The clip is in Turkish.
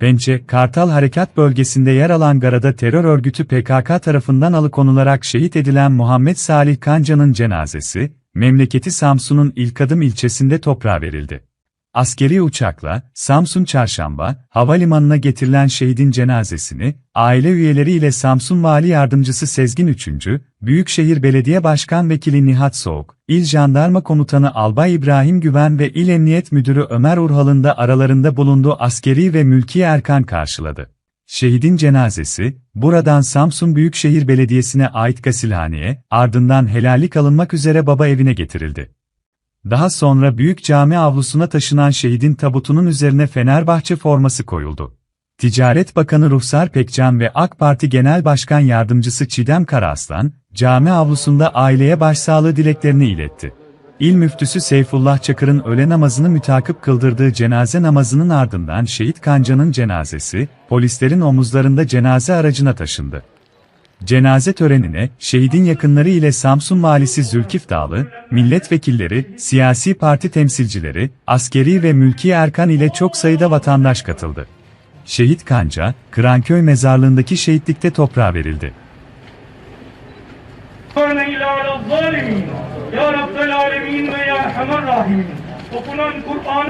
Pençe, Kartal Harekat Bölgesi'nde yer alan Gara'da terör örgütü PKK tarafından alıkonularak şehit edilen Muhammed Salih Kanca'nın cenazesi, memleketi Samsun'un İlkadım ilçesinde toprağa verildi. Askeri uçakla, Samsun Çarşamba, havalimanına getirilen şehidin cenazesini, aile üyeleri ile Samsun Vali Yardımcısı Sezgin Üçüncü, Büyükşehir Belediye Başkan Vekili Nihat Soğuk, İl Jandarma Komutanı Albay İbrahim Güven ve İl Emniyet Müdürü Ömer Urhal'ın da aralarında bulunduğu askeri ve mülki erkan karşıladı. Şehidin cenazesi, buradan Samsun Büyükşehir Belediyesi'ne ait gasilhaneye, ardından helallik alınmak üzere baba evine getirildi. Daha sonra büyük cami avlusuna taşınan şehidin tabutunun üzerine Fenerbahçe forması koyuldu. Ticaret Bakanı Ruhsar Pekcan ve AK Parti Genel Başkan Yardımcısı Çiğdem Karaaslan, cami avlusunda aileye başsağlığı dileklerini iletti. İl müftüsü Seyfullah Çakır'ın öğle namazını mütakip kıldırdığı cenaze namazının ardından şehit Kanca'nın cenazesi, polislerin omuzlarında cenaze aracına taşındı. Cenaze törenine, şehidin yakınları ile Samsun Valisi Zülkif Dağlı, milletvekilleri, siyasi parti temsilcileri, askeri ve mülki erkan ile çok sayıda vatandaş katıldı. Şehit Kanca, Kıranköy mezarlığındaki şehitlikte toprağa verildi. Okunan Kur'an...